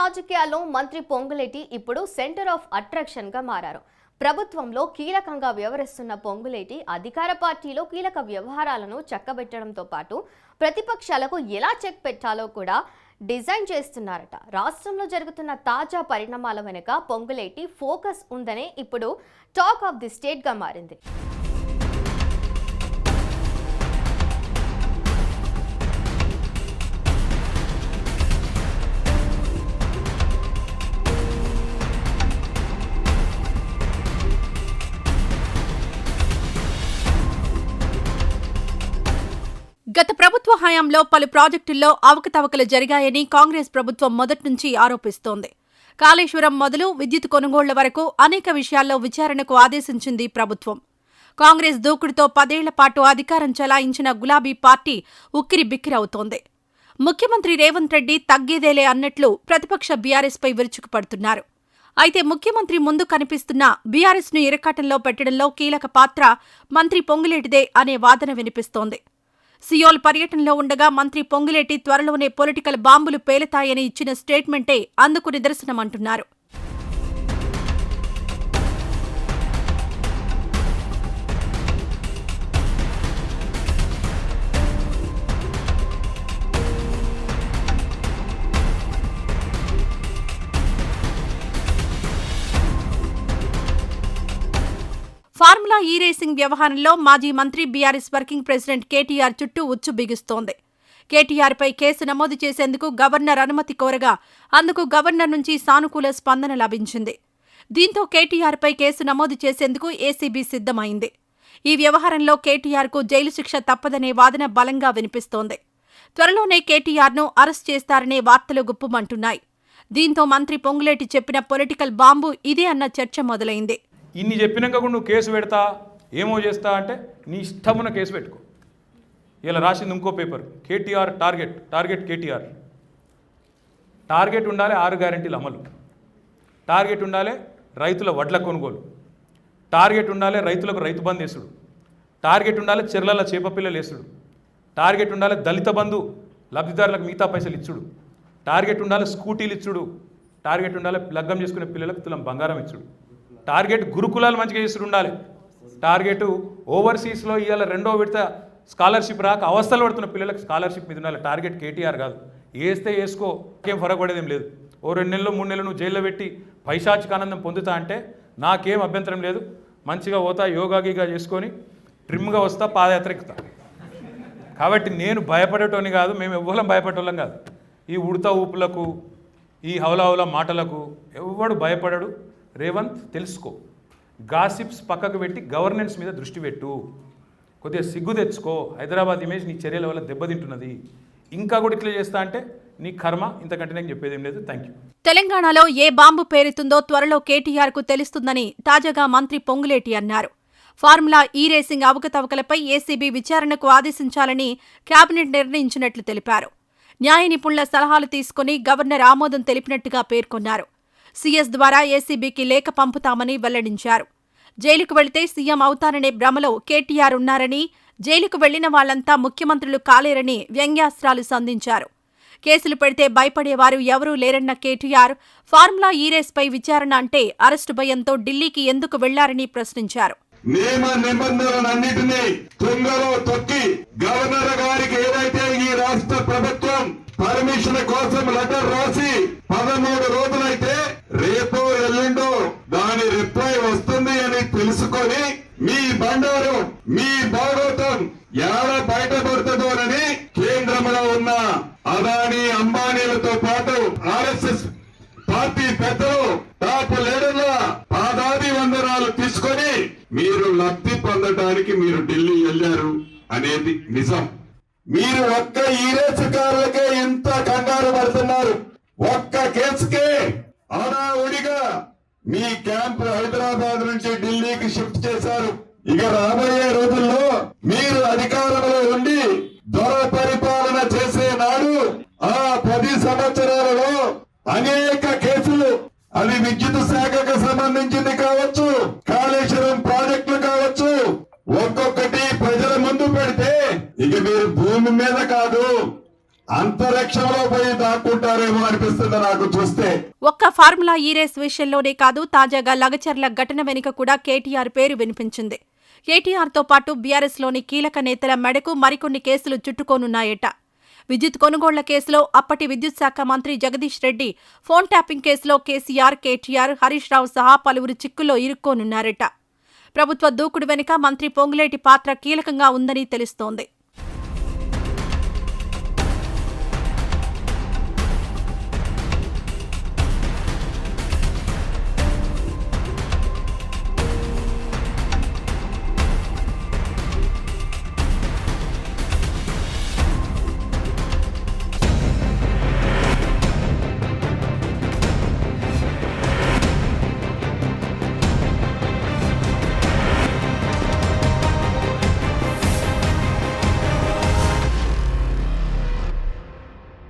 రాజకీయాల్లో మంత్రి పొంగులేటి ఇప్పుడు సెంటర్ ఆఫ్ అట్రాక్షన్గా మారారు. ప్రభుత్వంలో కీలకంగా వ్యవహరిస్తున్న పొంగులేటి అధికార పార్టీలో కీలక వ్యవహారాలను చక్కబెట్టడంతో పాటు ప్రతిపక్షాలకు ఎలా చెక్ పెట్టాలో కూడా డిజైన్ చేస్తున్నారట. రాష్ట్రంలో జరుగుతున్న తాజా పరిణామాల వెనుక పొంగులేటి ఫోకస్ ఉందనే ఇప్పుడు టాక్ ఆఫ్ ది స్టేట్గా మారింది. గత ప్రభుత్వ హయాంలో పలు ప్రాజెక్టుల్లో అవకతవకలు జరిగాయని కాంగ్రెస్ ప్రభుత్వం మొదటి నుంచి ఆరోపిస్తోంది. కాళేశ్వరం మొదలు విద్యుత్ కొనుగోళ్ళ వరకు అనేక విషయాల్లో విచారణకు ఆదేశించింది ప్రభుత్వం. కాంగ్రెస్ దూకుడుతో పదేళ్ళ పాటు అధికారం చలాయించిన గులాబీ పార్టీ ఉక్కిరి బిక్కిరవుతోంది ముఖ్యమంత్రి రేవంత్ రెడ్డి తగ్గేదేలే అన్నట్లు ప్రతిపక్ష బీఆర్ఎస్పై విరుచుకుపడుతున్నారు. అయితే ముఖ్యమంత్రి ముందు కనిపిస్తున్న బీఆర్ఎస్ను ఇరకాటంలో పెట్టడంలో కీలక పాత్ర మంత్రి పొంగులేటిదే అనే వాదన వినిపిస్తోంది. సియోల్ పర్యటనలో ఉండగా మంత్రి పొంగులేటి త్వరలోనే పొలిటికల్ బాంబులు పేలుతాయని ఇచ్చిన స్టేట్మెంటే అందుకు నిదర్శనమంటున్నారు. ఈ రేసింగ్ వ్యవహారంలో మాజీ మంత్రి బీఆర్ఎస్ వర్కింగ్ ప్రెసిడెంట్ కేటీఆర్ చుట్టూ ఉచ్చు బిగుస్తోంది. కేటీఆర్పై కేసు నమోదు చేసేందుకు గవర్నర్ అనుమతి కోరగా అందుకు గవర్నర్ నుంచి సానుకూల స్పందన లభించింది. దీంతో కేటీఆర్పై కేసు నమోదు చేసేందుకు ఏసీబీ సిద్ధమైంది. ఈ వ్యవహారంలో కేటీఆర్కు జైలు శిక్ష తప్పదనే వాదన బలంగా వినిపిస్తోంది. త్వరలోనే కేటీఆర్ను అరెస్ట్ చేస్తారనే వార్తలు గుప్పుమంటున్నాయి. దీంతో మంత్రి పొంగులేటి చెప్పిన పొలిటికల్ బాంబు ఇదే అన్న చర్చ మొదలైంది. ఇన్ని చెప్పినాక కూడా నువ్వు కేసు పెడతా ఏమో చేస్తా అంటే నీ ఇష్టమున్న కేసు పెట్టుకో. ఇలా రాసింది ఇంకో paper KTR target target KTR. Target ఉండాలి ఆరు గ్యారంటీలు అమలు. టార్గెట్ ఉండాలి రైతుల వడ్ల కొనుగోలు. టార్గెట్ ఉండాలి రైతులకు రైతు బంధు వేసుడు. టార్గెట్ ఉండాలి చెర్లల చేప పిల్లలు వేసుడు. టార్గెట్ ఉండాలి దళిత బంధు లబ్ధిదారులకు మిగతా పైసలు ఇచ్చుడు. టార్గెట్ ఉండాలి స్కూటీలు ఇచ్చుడు. టార్గెట్ ఉండాలి లగ్గం చేసుకునే పిల్లలకు తులం బంగారం ఇచ్చుడు. టార్గెట్ గురుకులాలు మంచిగా చేసి ఉండాలి. టార్గెట్ ఓవర్సీస్లో ఇవాళ రెండో విడత స్కాలర్షిప్ రాక అవస్థలు పడుతున్న పిల్లలకు స్కాలర్షిప్ మీద ఉండాలి. టార్గెట్ కేటీఆర్ కాదు. వేస్తే వేసుకో ఏం ఫరక్ పడేదేం లేదు. ఓ రెండు నెలలు మూడు నెలలు నువ్వు జైల్లో పెట్టి పైశాచిక ఆనందం పొందుతా అంటే నాకేం అభ్యంతరం లేదు. మంచిగా పోతా యోగాగీగా చేసుకొని ట్రిమ్గా వస్తా పాదయాత్ర ఎక్కుతా కాబట్టి నేను భయపడేటోని కాదు మేము ఎవ్వరం భయపడేటోళ్ళం కాదు. ఈ ఉడత ఊపులకు ఈ హౌలహౌల మాటలకు ఎవ్వడు భయపడడు? రేవంత్ తెలుసుకో. గాసిప్స్ పక్కకు పెట్టి గవర్నెన్స్ మీద దృష్టి పెట్టు. కొద్దిగా సిగ్గు తెచ్చుకో. హైదరాబాద్ ఇమేజ్ నీ చర్యల వల్ల దెబ్బతింటున్నది. ఇంకా కూడా ఇట్లా చేస్తా అంటే నీ కర్మ ఇంతకంటే నేను చెప్పేది ఏం లేదు. థ్యాంక్ యూ తెలంగాణలో ఏ బాంబు పేరుతుందో త్వరలో కేటీఆర్కు తెలుస్తుందని తాజాగా మంత్రి పొంగులేటి అన్నారు. ఫార్ములా ఈ రేసింగ్ అవకతవకలపై ఏసీబీ విచారణకు ఆదేశించాలని కేబినెట్ నిర్ణయించినట్లు తెలిపారు. న్యాయ నిపుణుల సలహాలు తీసుకుని గవర్నర్ ఆమోదం తెలిపినట్టుగా పేర్కొన్నారు. సీఎస్ ద్వారా ఏసీబీకి లేఖ పంపుతామని వెల్లడించారు. జైలుకు వెళితే సీఎం అవుతారనే భ్రమలో కేటీఆర్ ఉన్నారని జైలుకు వెళ్ళిన వాళ్ళంతా ముఖ్యమంత్రులు కాలేరని వ్యంగ్యాస్త్రాలు సంధించారు. కేసులు పెడితే భయపడేవారు ఎవరూ లేరన్న కేటీఆర్ ఫార్ములా ఈ రేస్పై విచారణ అంటే అరెస్టు భయంతో ఢిల్లీకి ఎందుకు వెళ్ళారని ప్రశ్నించారు. నియమ నిబంధనలన్నిటినీ తుంగలో తొక్కి గవర్నర్ గారికి ఏదైతే ఈ రాష్ట్ర ప్రభుత్వం పర్మిషన్ కోసం లెటర్ రాసి పదమూడు రోజులైతే ఆర్ఎస్ఎస్ పార్టీ పెద్దలు టాప్ లీడర్ల పాదాది వందనాలు తీసుకొని మీరు లబ్ధి పొందడానికి మీరు ఢిల్లీ వెళ్ళారు అనేది నిజం. మీరు ఒక్క ఈరేసుకారులకే ఎంత కంగారు పడుతున్నారు. ఒక్క కేసుకే అడావుడిగా మీ క్యాంప్ హైదరాబాద్ నుంచి ఢిల్లీకి షిఫ్ట్ చేశారు. ఇక రాబోయే రోజుల్లో మీరు అధికారంలో సంబంధించింది కావచ్చు కాళేశ్వరం ప్రాజెక్టులు కావచ్చు ఒక్కొక్కటి ప్రజల ముందు పెడితే ఇక మీరు భూమి మీద కాదు అంతరిక్షంలో పోయి దాక్కుంటారు అనిపిస్తుంది నాకు చూస్తే. ఒక్క ఫార్ములా ఈ రేస్ విషయంలోనే కాదు తాజాగా లగచర్ల ఘటన వెనుక కూడా కేటీఆర్ పేరు వినిపించింది. కేటీఆర్తో పాటు బీఆర్ఎస్లోని కీలక నేతల మెడకు మరికొన్ని కేసులు చుట్టుకోనున్నాయట. విద్యుత్ కొనుగోళ్ళ కేసులో అప్పటి విద్యుత్ శాఖ మంత్రి జగదీష్ రెడ్డి ఫోన్ ట్యాపింగ్ కేసులో కేసీఆర్ కేటీఆర్ హరీష్ రావు సహా పలువురు చిక్కుల్లో ఇరుక్కోనున్నారట. ప్రభుత్వ దూకుడు వెనుక మంత్రి పొంగులేటి పాత్ర కీలకంగా ఉందని తెలుస్తోంది.